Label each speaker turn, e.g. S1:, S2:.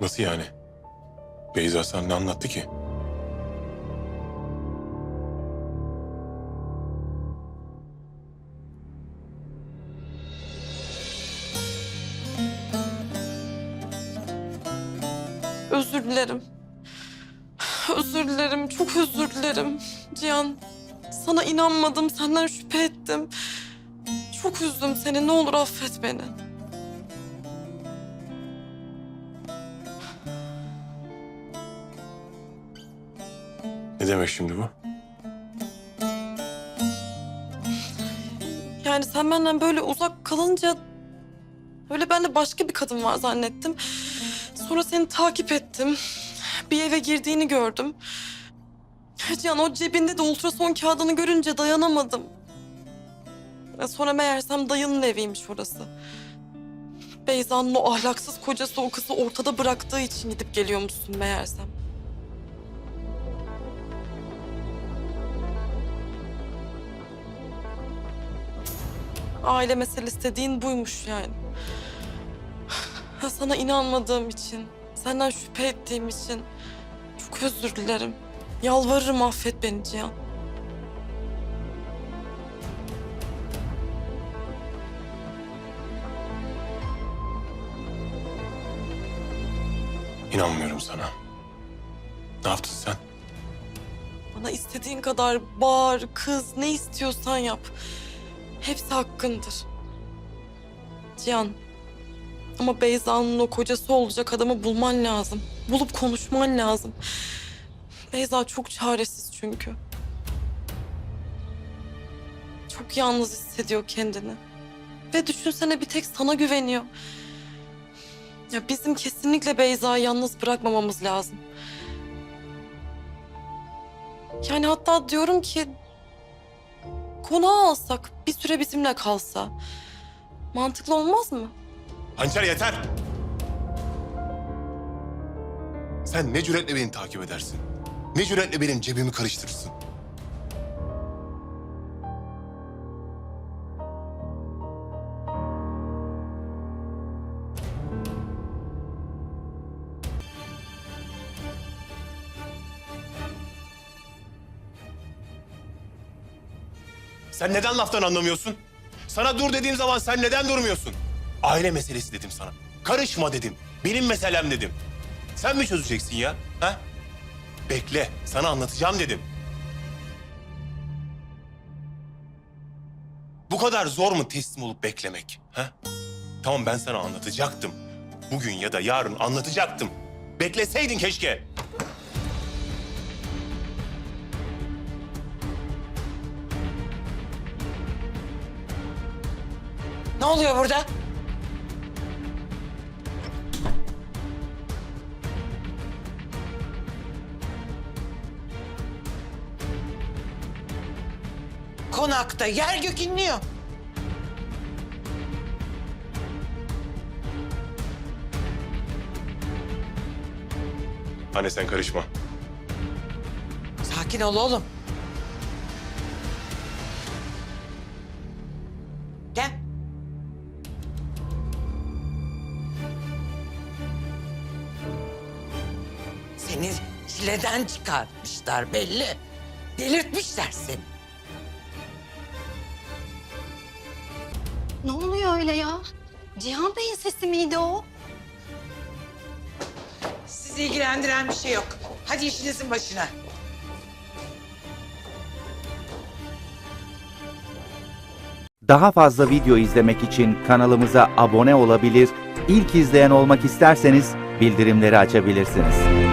S1: Nasıl yani? Beyza sana ne anlattı ki?
S2: Özür dilerim. Özür dilerim, çok özür dilerim. Cihan, sana inanmadım, senden şüphe ettim. Çok üzdüm seni, ne olur affet beni.
S1: Demek şimdi bu?
S2: Yani sen benden böyle uzak kalınca... Öyle ben de başka bir kadın var zannettim. Sonra seni takip ettim. Bir eve girdiğini gördüm. Cihan o cebinde de ultrason kağıdını görünce dayanamadım. Ya Sonra meğersem dayının eviymiş orası. Beyza'nın o ahlaksız kocası o kızı ortada bıraktığı için gidip geliyormuşsun meğersem. Aile meselesi dediğin buymuş yani. Sana inanmadığım için, senden şüphe ettiğim için çok özür dilerim. Yalvarırım affet beni Cihan.
S1: İnanmıyorum sana. Ne yaptın sen?
S2: Bana istediğin kadar bağır, kız, ne istiyorsan yap. Hepsi hakkındır. Cihan. Ama Beyza'nın o kocası olacak adamı bulman lazım. Bulup konuşman lazım. Beyza çok çaresiz çünkü. Çok yalnız hissediyor kendini. Ve düşünsene bir tek sana güveniyor. Ya bizim kesinlikle Beyza'yı yalnız bırakmamamız lazım. Yani hatta diyorum ki konağı alsak bir süre bizimle kalsa mantıklı olmaz mı?
S1: Hançer yeter! Sen ne cüretle beni takip edersin? Ne cüretle benim cebimi karıştırırsın? Sen neden laftan anlamıyorsun? Sana dur dediğim zaman sen neden durmuyorsun? Aile meselesi dedim sana. Karışma dedim. Benim meselem dedim. Sen mi çözeceksin ya? Ha? Bekle. Sana anlatacağım dedim. Bu kadar zor mu teslim olup beklemek? Ha? Tamam ben sana anlatacaktım. Bugün ya da yarın anlatacaktım. Bekleseydin keşke.
S3: Ne oluyor burada? Konakta yer gök inliyor.
S1: Anne sen karışma.
S3: Sakin ol oğlum. Gel. Seni çileden çıkartmışlar belli. Delirtmişler seni.
S4: Ne oluyor öyle ya? Cihan Bey'in sesi miydi o?
S3: Sizi ilgilendiren bir şey yok. Hadi işinizin başına.
S5: Daha fazla video izlemek için kanalımıza abone olabilir, ilk izleyen olmak isterseniz bildirimleri açabilirsiniz.